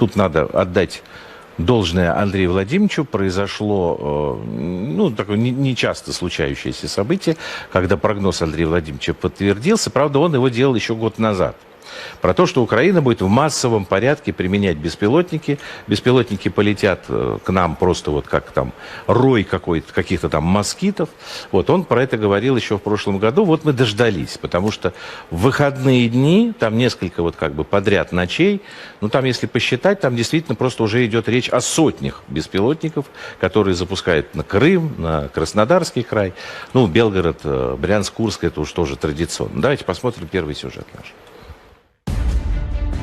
тут надо отдать должное Андрею Владимировичу. Произошло, э, ну, такое нечасто случающееся событие, когда прогноз Андрея Владимировича подтвердился. Правда, он его делал еще год назад. Про то, что Украина будет в массовом порядке применять беспилотники. Беспилотники полетят э, к нам просто вот как там рой какой-то, каких-то там москитов. Вот он про это говорил еще в прошлом году. Вот мы дождались, потому что в выходные дни, там несколько вот как бы подряд ночей, ну там если посчитать, там действительно просто уже идет речь о сотнях беспилотников, которые запускают на Крым, на Краснодарский край, ну Белгород, э, Брянск, Курск, это уж тоже традиционно. Давайте посмотрим первый сюжет наш.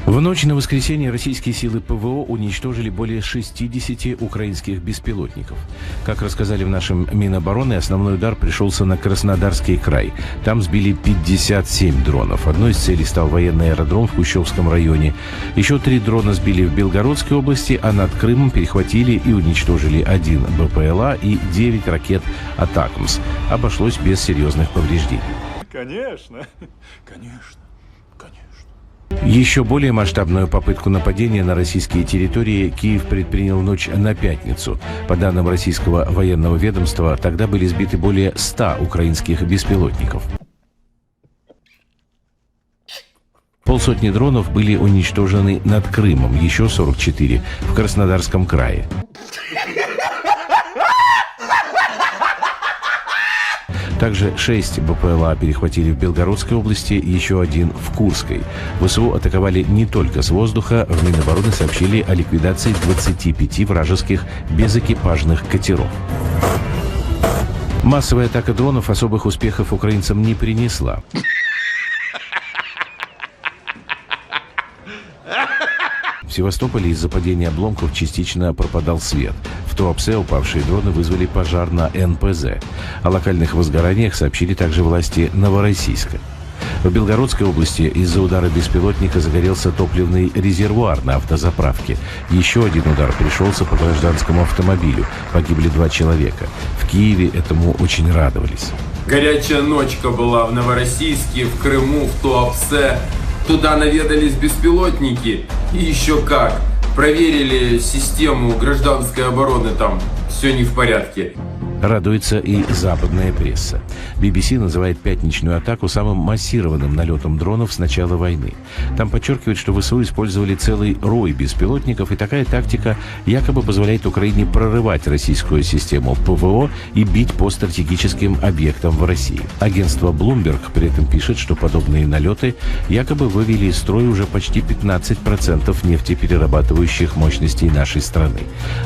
В ночь на воскресенье российские силы ПВО уничтожили более 60 украинских беспилотников. Как рассказали в нашем Минобороны, основной удар пришелся на Краснодарский край. Там сбили 57 дронов. Одной из целей стал военный аэродром в Кущевском районе. Еще три дрона сбили в Белгородской области, а над Крымом перехватили и уничтожили один БПЛА и 9 ракет «Атакмс». Обошлось без серьезных повреждений. Конечно, конечно, конечно. Еще более масштабную попытку нападения на российские территории Киев предпринял ночь на пятницу. По данным российского военного ведомства, тогда были сбиты более 100 украинских беспилотников. Полсотни дронов были уничтожены над Крымом, еще 44 в Краснодарском крае. Также 6 БПЛА перехватили в Белгородской области, еще один в Курской. ВСУ атаковали не только с воздуха, в Минобороны сообщили о ликвидации 25 вражеских безэкипажных катеров. Массовая атака дронов особых успехов украинцам не принесла. В Севастополе из-за падения обломков частично пропадал свет. В Туапсе упавшие дроны вызвали пожар на НПЗ. О локальных возгораниях сообщили также власти Новороссийска. В Белгородской области из-за удара беспилотника загорелся топливный резервуар на автозаправке. Еще один удар пришелся по гражданскому автомобилю. Погибли два человека. В Киеве этому очень радовались. Горячая ночка была в Новороссийске, в Крыму, в Туапсе. Туда наведались беспилотники. И еще как. Проверили систему гражданской обороны там. Все не в порядке. Радуется и западная пресса. BBC называет пятничную атаку самым массированным налетом дронов с начала войны. Там подчеркивают, что ВСУ использовали целый рой беспилотников, и такая тактика якобы позволяет Украине прорывать российскую систему ПВО и бить по стратегическим объектам в России. Агентство Bloomberg при этом пишет, что подобные налеты якобы вывели из строя уже почти 15% нефтеперерабатывающих мощностей нашей страны.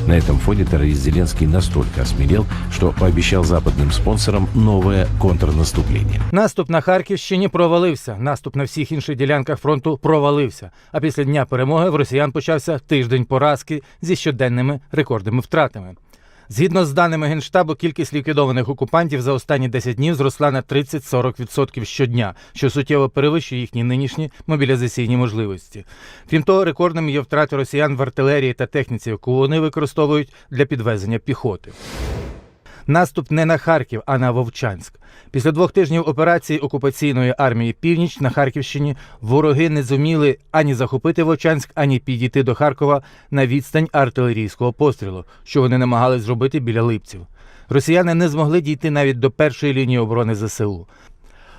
На этом фоне террорист Зеленский настолько осмелел, что пообещал западным спонсорам новое контрнаступление. Наступ на Харківщині провалився. Наступ на всіх інших ділянках фронту провалився. А після дня перемоги в росіян почався тиждень поразки зі щоденними рекордними втратами. Згідно з даними Генштабу, кількість ліквідованих окупантів за останні 10 днів зросла на 30-40% щодня, що суттєво перевищує їхні нинішні мобілізаційні можливості. Крім того, рекордними є втрати росіян в артилерії та техніці, яку вони використовують для підвезення піхоти. Наступ не на Харків, а на Вовчанськ. Після двох тижнів операції окупаційної армії Північ на Харківщині вороги не зуміли ані захопити Вовчанськ, ані підійти до Харкова на відстань артилерійського пострілу, що вони намагались зробити біля липців. Росіяни не змогли дійти навіть до першої лінії оборони ЗСУ.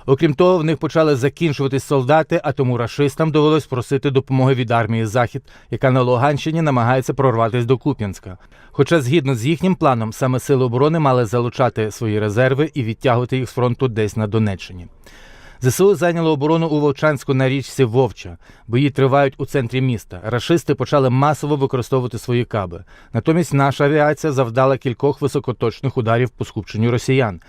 Окрім того, в них почали закінчуватись солдати, а тому рашистам довелось просити допомоги від армії Захід, яка на Луганщині намагається прорватися до Куп'янська. Хоча, згідно з їхнім планом, саме сили оборони мали залучати свої резерви і відтягувати їх з фронту десь на Донеччині. ЗСУ зайняло оборону у Вовчанську на річці Вовча. Бої тривають у центрі міста. Рашисти почали масово використовувати свої каби. Натомість наша авіація завдала кількох високоточних ударів по скупченню росіян.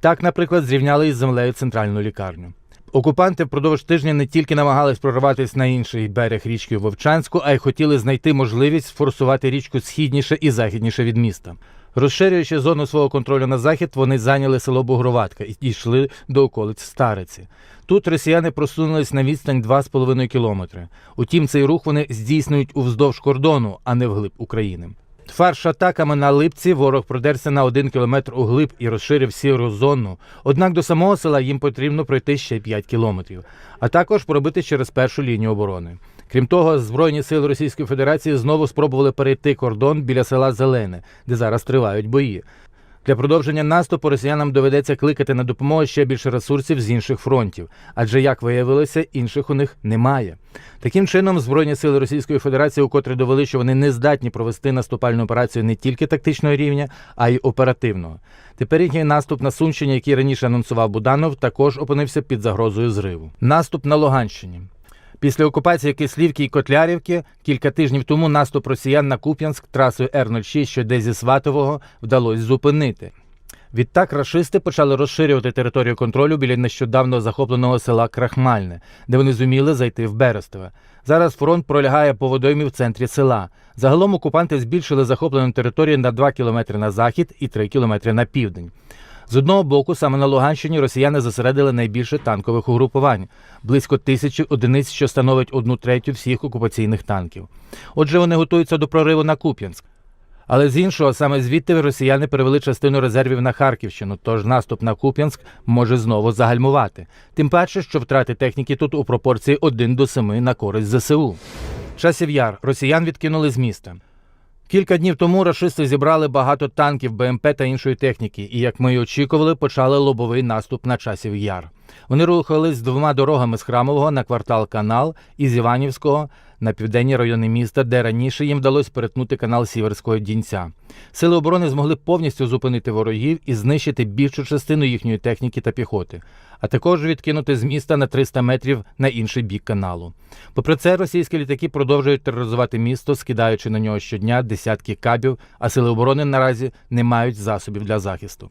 Так, наприклад, зрівняли із землею центральну лікарню. Окупанти впродовж тижня не тільки намагались прорватися на інший берег річки Вовчанську, а й хотіли знайти можливість форсувати річку східніше і західніше від міста. Розширюючи зону свого контролю на захід, вони зайняли село Бугроватка і дійшли до околиць Стариці. Тут росіяни просунулись на відстань 2,5 кілометри. Утім, цей рух вони здійснюють уздовж кордону, а не вглиб України. Фарш атаками на липці ворог продерся на один кілометр углиб і розширив сіру зону. Однак до самого села їм потрібно пройти ще 5 кілометрів, а також пробити через першу лінію оборони. Крім того, Збройні сили Російської Федерації знову спробували перейти кордон біля села Зелене, де зараз тривають бої. Для продовження наступу росіянам доведеться кликати на допомогу ще більше ресурсів з інших фронтів, адже, як виявилося, інших у них немає. Таким чином, Збройні сили Російської Федерації укотре довели, що вони не здатні провести наступальну операцію не тільки тактичного рівня, а й оперативного. Тепер їхній наступ на Сумщині, який раніше анонсував Буданов, також опинився під загрозою зриву. Наступ на Луганщині. Після окупації Кислівки і Котлярівки кілька тижнів тому наступ росіян на Куп'янськ трасою Р-06, що йде зі Сватового, вдалося зупинити. Відтак рашисти почали розширювати територію контролю біля нещодавно захопленого села Крахмальне, де вони зуміли зайти в Берестове. Зараз фронт пролягає по водоймі в центрі села. Загалом окупанти збільшили захоплену територію на 2 кілометри на захід і 3 кілометри на південь. З одного боку, саме на Луганщині росіяни зосередили найбільше танкових угрупувань близько тисячі одиниць, що становить одну третю всіх окупаційних танків. Отже, вони готуються до прориву на Куп'янськ. Але з іншого, саме звідти росіяни перевели частину резервів на Харківщину, тож наступ на Куп'янськ може знову загальмувати. Тим паче, що втрати техніки тут у пропорції 1 до 7 на користь ЗСУ. Часів яр росіян відкинули з міста. Кілька днів тому рашисти зібрали багато танків, БМП та іншої техніки, і, як ми й очікували, почали лобовий наступ на часів яр. Вони рухались двома дорогами з Храмового на квартал Канал і з Іванівського на південні райони міста, де раніше їм вдалося перетнути канал Сіверського Дінця. Сили оборони змогли повністю зупинити ворогів і знищити більшу частину їхньої техніки та піхоти, а також відкинути з міста на 300 метрів на інший бік каналу. Попри це, російські літаки продовжують тероризувати місто, скидаючи на нього щодня десятки кабів, а сили оборони наразі не мають засобів для захисту.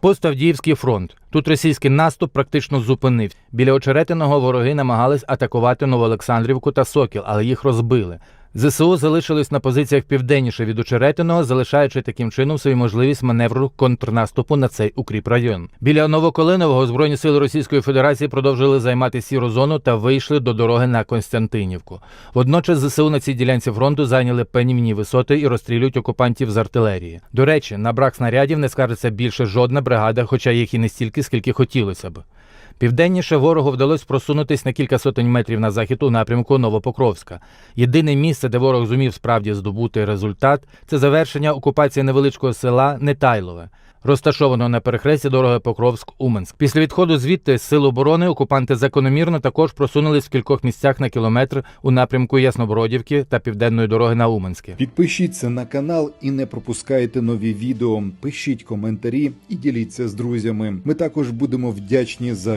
Поставдіївський фронт. Тут російський наступ практично зупинив. Біля очеретиного вороги намагались атакувати Новоолександрівку та Сокіл, але їх розбили. ЗСУ залишились на позиціях південніше від очеретиного, залишаючи таким чином свою можливість маневру контрнаступу на цей укріп район. Біля Новоколинового збройні сили Російської Федерації продовжили займати сіру зону та вийшли до дороги на Константинівку. Водночас ЗСУ на цій ділянці фронту зайняли певні висоти і розстрілюють окупантів з артилерії. До речі, на брак снарядів не скаржиться більше жодна бригада, хоча їх і не стільки, скільки хотілося б. Південніше ворогу вдалося просунутись на кілька сотень метрів на захід у напрямку Новопокровська. Єдине місце, де ворог зумів справді здобути результат, це завершення окупації невеличкого села Нетайлове, розташованого на перехресті дороги Покровськ-Уменськ. Після відходу звідти сил оборони окупанти закономірно також просунулись в кількох місцях на кілометр у напрямку Яснобродівки та південної дороги на Уменське. Підпишіться на канал і не пропускайте нові відео. Пишіть коментарі і діліться з друзями. Ми також будемо вдячні за